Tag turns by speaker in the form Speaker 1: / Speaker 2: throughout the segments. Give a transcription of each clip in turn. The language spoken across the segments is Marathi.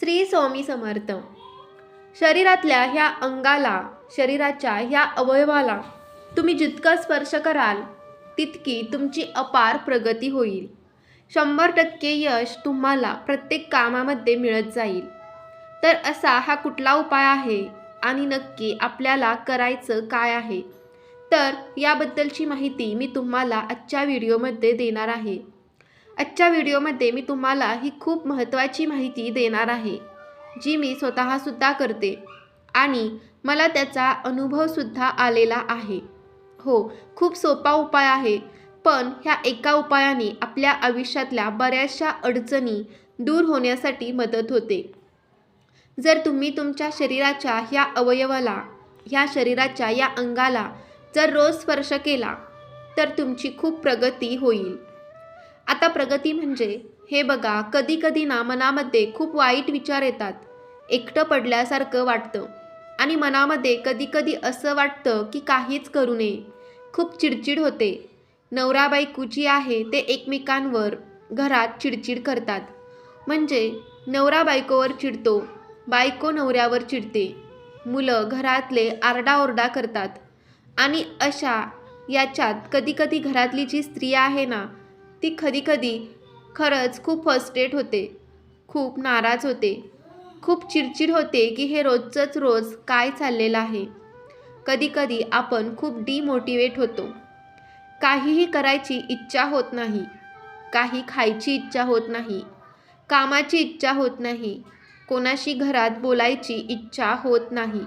Speaker 1: श्री स्वामी समर्थ. शरीरातल्या ह्या अंगाला शरीराच्या ह्या अवयवाला तुम्ही जितकं स्पर्श कराल तितकी तुमची अपार प्रगती होईल. शंभर टक्के यश तुम्हाला प्रत्येक कामामध्ये मिळत जाईल. तर असा हा कुठला उपाय आहे आणि नक्की आपल्याला करायचं काय आहे? तर याबद्दलची माहिती मी तुम्हाला आजच्या व्हिडिओमध्ये देणार आहे. आजच्या व्हिडिओमध्ये मी तुम्हाला ही खूप महत्त्वाची माहिती देणार आहे जी मी स्वतःसुद्धा करते आणि मला त्याचा अनुभवसुद्धा आलेला आहे. हो खूप सोपा उपाय आहे पण ह्या एका उपायाने आपल्या आयुष्यातल्या बऱ्याचशा अडचणी दूर होण्यासाठी मदत होते. जर तुम्ही तुमच्या शरीराच्या ह्या अवयवाला ह्या शरीराच्या या अंगाला जर रोज स्पर्श केला तर तुमची खूप प्रगती होईल. आता प्रगती म्हणजे हे बघा कधी कधी ना मनामध्ये खूप वाईट विचार येतात. एकटं पडल्यासारखं वाटतं. आणि मनामध्ये कधी कधी असं वाटतं की काहीच करू नये. खूप चिडचिड होते. नवरा बायको जी आहे ते एकमेकांवर घरात चिडचिड करतात. म्हणजे नवरा बायकोवर चिडतो बायको नवऱ्यावर चिडते. मुलं घरातले आरडाओरडा करतात. आणि अशा याच्यात कधीकधी घरातली जी स्त्री आहे ना ती कधीकधी खरंच खूप फस्टेट होते. खूप नाराज होते. खूप चिडचिड होते की हे रोजचंच रोज काय चाललेलं आहे. कधीकधी आपण खूप डिमोटिवेट होतो. काहीही करायची इच्छा होत नाही. काही खायची इच्छा होत नाही. कामाची इच्छा होत नाही. कोणाशी घरात बोलायची इच्छा होत नाही.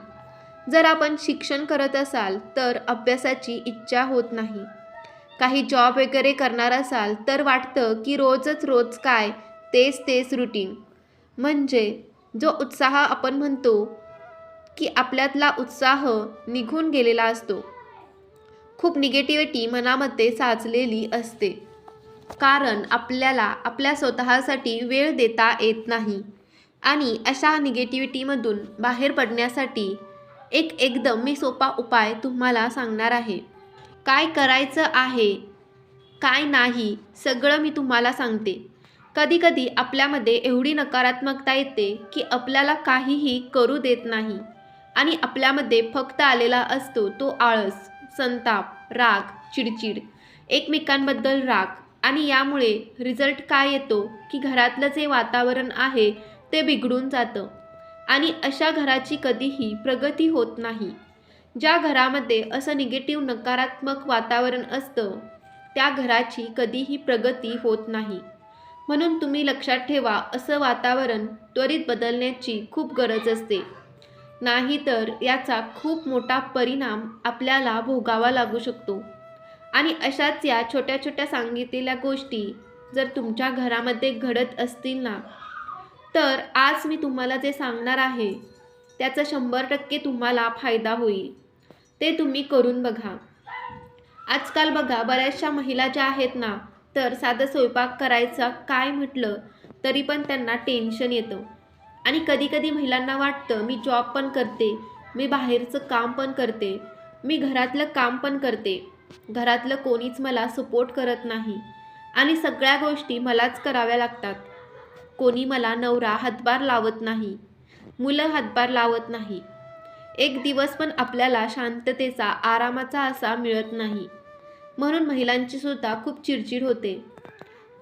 Speaker 1: जर आपण शिक्षण करत असाल तर अभ्यासाची इच्छा होत नाही. काही जॉब वगैरे करणार असाल तर वाटतं की रोजच रोज काय तेच तेच रुटीन म्हणजे जो उत्साह आपण म्हणतो की आपल्यातला उत्साह निघून गेलेला असतो. खूप निगेटिव्हिटी मनामध्ये साचलेली असते. कारण आपल्याला आपल्या स्वतःसाठी वेळ देता येत नाही. आणि अशा निगेटिव्हिटीमधून बाहेर पडण्यासाठी एक एकदम मी सोपा उपाय तुम्हाला सांगणार आहे. काय करायचं आहे? काय नाही? सगळं मी तुम्हाला सांगते. कधीकधी आपल्यामध्ये एवढी नकारात्मकता येते की आपल्याला काहीही करू देत नाही. आणि आपल्यामध्ये फक्त आलेला असतो तो आळस संताप राग चिडचिड एकमेकांबद्दल राग. आणि यामुळे रिझल्ट काय येतो की घरातलं जे वातावरण आहे ते बिघडून जातं. आणि अशा घराची कधीही प्रगती होत नाही. ज्या घरामध्ये असं निगेटिव्ह नकारात्मक वातावरण असतं त्या घराची कधीही प्रगती होत नाही. म्हणून तुम्ही लक्षात ठेवा असं वातावरण त्वरित बदलण्याची खूप गरज असते. नाहीतर याचा खूप मोठा परिणाम आपल्याला भोगावा लागू शकतो. आणि अशाच या छोट्या छोट्या सांगितलेल्या गोष्टी जर तुमच्या घरामध्ये घडत असतील ना तर आज मी तुम्हाला जे सांगणार आहे त्याचा शंभर टक्के तुम्हाला फायदा होईल. ते तुम्ही करून बघा. आजकाल बघा बऱ्याचशा महिला ज्या आहेत ना तर साधं स्वयंपाक करायचा काय म्हटलं तरी पण त्यांना टेन्शन येतं. आणि कधीकधी महिलांना वाटतं मी जॉब पण करते मी बाहेरचं काम पण करते मी घरातलं काम पण करते. घरातलं कोणीच मला सपोर्ट करत नाही. आणि सगळ्या गोष्टी मलाच कराव्या लागतात. कोणी मला नवरा हातभार लावत नाही मुलं हातभार लावत नाही. एक दिवस पण आपल्याला शांततेचा आरामाचा असा मिळत नाही. म्हणून महिलांची सुद्धा खूप चिडचिड होते.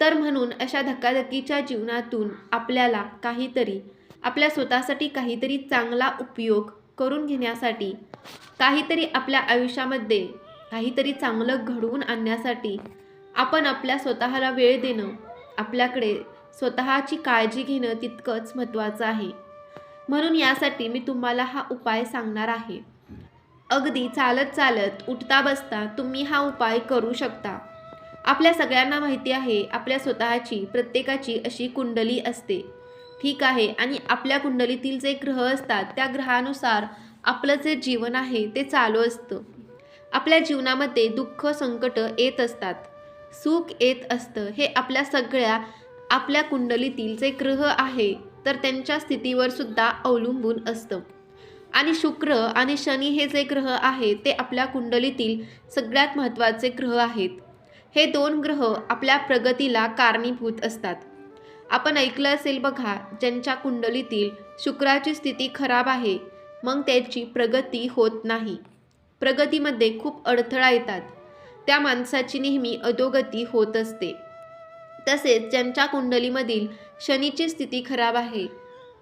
Speaker 1: तर म्हणून अशा धकाधकीच्या जीवनातून आपल्याला काहीतरी आपल्या स्वतःसाठी काहीतरी चांगला उपयोग करून घेण्यासाठी काहीतरी आपल्या आयुष्यामध्ये काहीतरी चांगलं घडवून आणण्यासाठी आपण आपल्या स्वतःला वेळ देणं आपल्याकडे स्वतःची काळजी घेणं तितकंच महत्त्वाचं आहे. म्हणून यासाठी मी तुम्हाला हा उपाय सांगणार आहे. अगदी चालत चालत उठता बसता तुम्ही हा उपाय करू शकता. आपल्या सगळ्यांना माहिती आहे आपल्या स्वतःची प्रत्येकाची अशी कुंडली असते. ठीक आहे आणि आपल्या कुंडलीतील जे ग्रह असतात त्या ग्रहानुसार आपलं जे जीवन आहे ते चालू असतं. आपल्या जीवनामध्ये दुःख संकट येत असतात. सुख येत असतं. हे आपल्या सगळ्या आपल्या कुंडलीतील जे ग्रह आहे तर त्यांच्या स्थितीवर सुद्धा अवलंबून असतं. आणि शुक्र आणि शनी हे जे ग्रह आहे ते आपल्या कुंडलीतील सगळ्यात महत्त्वाचे ग्रह आहेत. हे दोन ग्रह आपल्या प्रगतीला कारणीभूत असतात. आपण ऐकलं असेल बघा ज्यांच्या कुंडलीतील शुक्राची स्थिती खराब आहे मग त्याची प्रगती होत नाही. प्रगतीमध्ये खूप अडथळा येतात. त्या माणसाची नेहमी अधोगती होत असते. तसेच ज्यांच्या कुंडलीमधील शनीची स्थिती खराब आहे.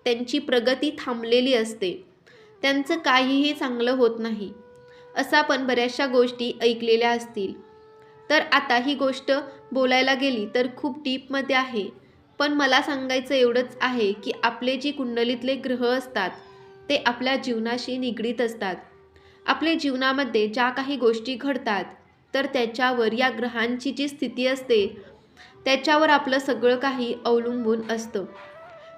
Speaker 1: त्यांची प्रगती थांबलेली असते. त्यांचं काहीही चांगलं होत नाही. असा आपण बऱ्याचशा गोष्टी ऐकलेल्या असतील. तर आता ही गोष्ट बोलायला गेली तर खूप डीपमध्ये आहे. पण मला सांगायचं एवढंच आहे की आपले जी कुंडलीतले ग्रह असतात ते आपल्या जीवनाशी निगडीत असतात. आपल्या जीवनामध्ये ज्या काही गोष्टी घडतात तर त्याच्यावर या ग्रहांची जी स्थिती असते त्याच्यावर आपलं सगळं काही अवलंबून असतं.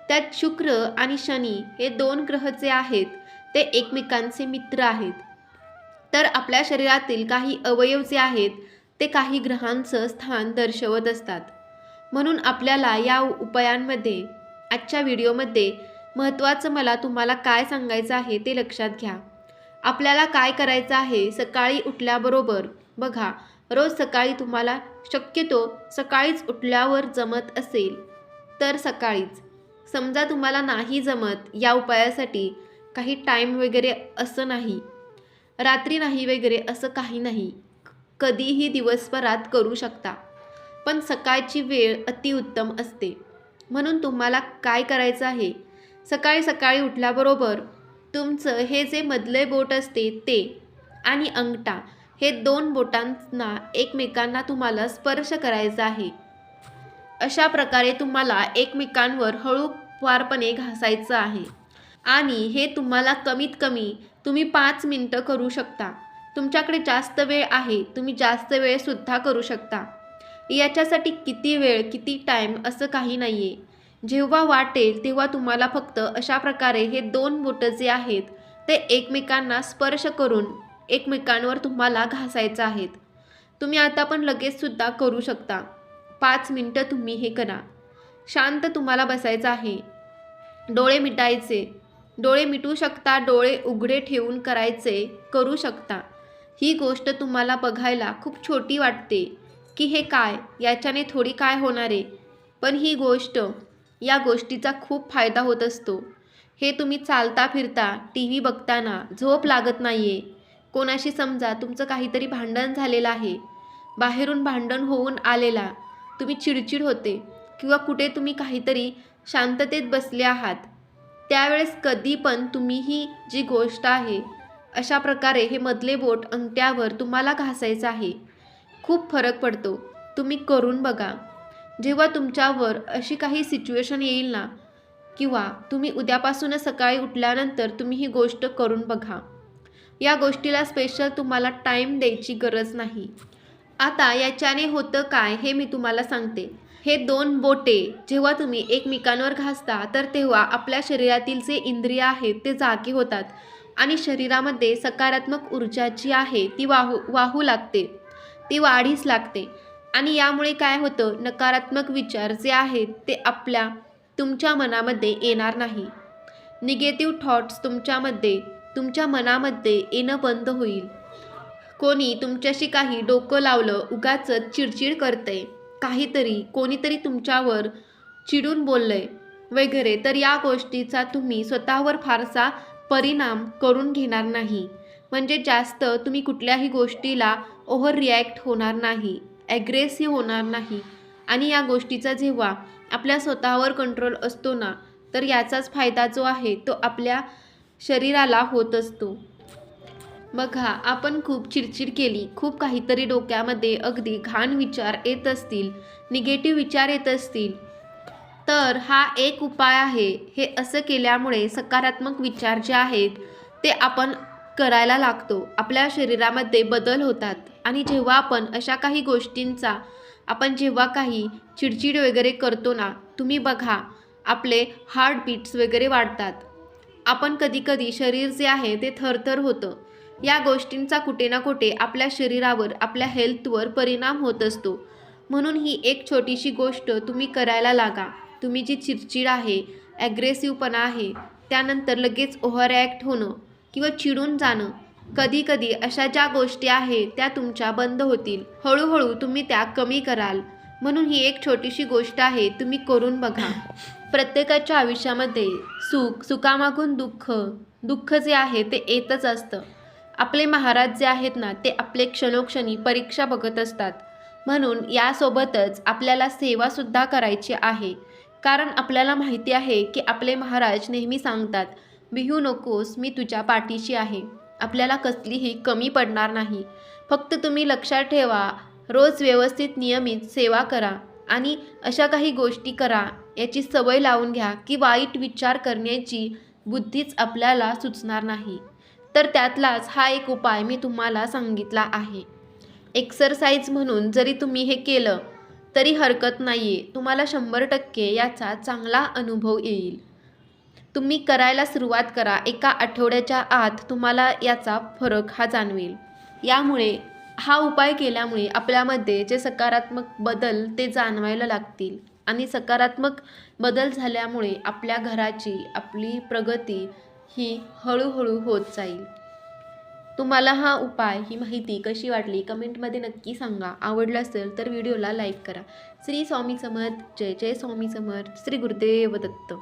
Speaker 1: त्यात शुक्र आणि शनी हे दोन ग्रह जे आहेत ते एकमेकांचे मित्र आहेत. तर आपल्या शरीरातील काही अवयव जे आहेत ते काही ग्रहांचं स्थान दर्शवत असतात. म्हणून आपल्याला या उपायांमध्ये आजच्या व्हिडिओमध्ये महत्त्वाचं मला तुम्हाला काय सांगायचं आहे ते लक्षात घ्या. आपल्याला काय करायचं आहे सकाळी उठल्याबरोबर बघा रोज सकाळी तुम्हाला शक्यतो सकाळीच उठल्यावर जमत असेल. तर सकाळीच. समजा तुम्हाला नाही जमत या उपायासाठी काही टाईम वगैरे असं नाही. रात्री नाही वगैरे असं काही नाही. कधीही दिवसभरात करू शकता. पण सकाळची वेळ अतिउत्तम असते. म्हणून तुम्हाला काय करायचं आहे? सकाळी सकाळी उठल्याबरोबर तुमचं हे जे मधले बोट असते ते आणि अंगठा हे दोन बोटांना एकमेकांना तुम्हाला स्पर्श करायचा आहे. अशा प्रकारे तुम्हाला एकमेकांवर हळूवारपणे घासायचं आहे. आणि हे तुम्हाला कमीत कमी तुम्ही पाच मिनटं करू शकता. तुमच्याकडे जास्त वेळ आहे तुम्ही जास्त वेळसुद्धा करू शकता. याच्यासाठी किती वेळ किती टाईम असं काही नाही आहे जेव्हा वाटेल तेव्हा तुम्हाला फक्त अशा प्रकारे हे दोन बोटं जे आहेत ते एकमेकांना स्पर्श करून एकमेकांवर तुम्हाला घासायचं आहेत. तुम्ही आता पण लगेचसुद्धा करू शकता. पाच मिनटं तुम्ही हे करा. शांत तुम्हाला बसायचं आहे. डोळे मिटायचे. डोळे मिटू शकता डोळे उघडे ठेवून करायचे करू शकता. ही गोष्ट तुम्हाला बघायला खूप छोटी वाटते. की हे काय? याच्याने थोडी काय होणार आहे? पण ही गोष्ट या गोष्टीचा खूप फायदा होत असतो. हे तुम्ही चालता फिरता टी व्ही बघताना झोप लागत नाही आहे कोणाशी समजा तुमचं काहीतरी भांडण झालेलं आहे. बाहेरून भांडण होऊन आलेला. तुम्ही चिडचिड होते किंवा कुठे तुम्ही काहीतरी शांततेत बसले आहात. त्यावेळेस कधी पण तुम्ही ही जी गोष्ट आहे अशा प्रकारे हे मधले बोट अंगठ्यावर तुम्हाला घासायचं आहे. खूप फरक पडतो. तुम्ही करून बघा. जेव्हा तुमच्यावर अशी काही सिच्युएशन येईल ना किंवा तुम्ही उद्यापासूनच सकाळी उठल्यानंतर तुम्ही ही गोष्ट करून बघा. या गोष्टीला स्पेशल तुम्हाला टाईम द्यायची गरज नाही. आता याच्याने होतं काय हे मी तुम्हाला सांगते. हे दोन बोटे जेव्हा तुम्ही एकमेकांवर घासता तर तेव्हा आपल्या शरीरातील जे इंद्रिय आहेत ते जागे होतात आणि शरीरामध्ये सकारात्मक ऊर्जा जी आहे ती वाहू वाहू लागते. ती वाढीस लागते. आणि यामुळे काय होतं? नकारात्मक विचार जे आहेत ते आपल्या तुमच्या मनामध्ये येणार नाही. निगेटिव्ह थॉट्स तुमच्यामध्ये तुमच्या मनामध्ये येणं बंद होईल. कोणी तुमच्याशी काही डोकं लावलं उगाच चिडचिड करते काहीतरी कोणीतरी तुमच्यावर चिडून बोललंय. वगैरे तर या गोष्टीचा तुम्ही स्वतःवर फारसा परिणाम करून घेणार नाही. म्हणजे जास्त तुम्ही कुठल्याही गोष्टीला ओव्हर रिॲक्ट होणार नाही ॲग्रेसिव्ह होणार नाही. आणि या गोष्टीचा जेव्हा आपल्या स्वतःवर कंट्रोल असतो ना तर याचाच फायदा जो आहे तो आपल्या शरीराला होत असतो. बघा आपण खूप चिडचिड केली खूप काहीतरी डोक्यामध्ये अगदी घाण विचार येत असतील निगेटिव्ह विचार येत असतील. तर हा एक उपाय आहे. हे असं केल्यामुळे सकारात्मक विचार जे आहेत ते आपण करायला लागतो. आपल्या शरीरामध्ये बदल होतात. आणि जेव्हा आपण अशा काही गोष्टींचा आपण जेव्हा काही चिडचिड वगैरे करतो ना तुम्ही बघा आपले हार्टबीट्स वगैरे वाढतात. आपण कधीकधी शरीर जे आहे ते थरथर होतं. या गोष्टींचा कुठे ना कुठे आपल्या शरीरावर आपल्या हेल्थवर परिणाम होत असतो. म्हणून ही एक छोटीशी गोष्ट तुम्ही करायला लागा. तुम्ही जी चिडचिड आहे ॲग्रेसिव्हपणा आहे त्यानंतर लगेच ओव्हरॲक्ट होणं किंवा चिडून जाणं. कधीकधी अशा ज्या गोष्टी आहेत त्या तुमच्या बंद होतील. हळूहळू तुम्ही त्या कमी कराल. म्हणून ही एक छोटीशी गोष्ट आहे तुम्ही करून बघा. प्रत्येकाच्या आयुष्यामध्ये सुख सुखामागून दुःख दुःख जे आहे ते येतच असतं. आपले महाराज जे आहेत ना ते आपले क्षणोक्षणी परीक्षा बघत असतात. म्हणून यासोबतच आपल्याला सेवासुद्धा करायची आहे. कारण आपल्याला माहिती आहे की आपले महाराज नेहमी सांगतात बिहू नकोस मी तुझ्या पाठीशी आहे. आपल्याला कसलीही कमी पडणार नाही. फक्त तुम्ही लक्षात ठेवा रोज व्यवस्थित नियमित सेवा करा आणि अशा काही गोष्टी करा याची सवय लावून घ्या की वाईट विचार करण्याची बुद्धीच आपल्याला सुचणार नाही. तर त्यातलाच हा एक उपाय मी तुम्हाला सांगितला आहे. एक्सरसाइज म्हणून जरी तुम्ही हे केलं तरी हरकत नाही आहे तुम्हाला शंभर टक्के याचा चांगला अनुभव येईल. तुम्ही करायला सुरुवात करा. एका आठवड्याच्या आत तुम्हाला याचा फरक हा जाणवेल. यामुळे हा उपाय केल्यामुळे आपल्यामध्ये जे सकारात्मक बदल ते जाणवायला लागतील. आणि सकारात्मक बदल झाल्यामुळे आपल्या घराची आपली प्रगती ही हळूहळू होत जाईल. तुम्हाला हा उपाय ही माहिती कशी वाटली कमेंटमध्ये नक्की सांगा. आवडलं असेल तर व्हिडिओला लाईक करा. श्री स्वामी समर्थ जय जय स्वामी समर्थ श्री गुरुदेव दत्त.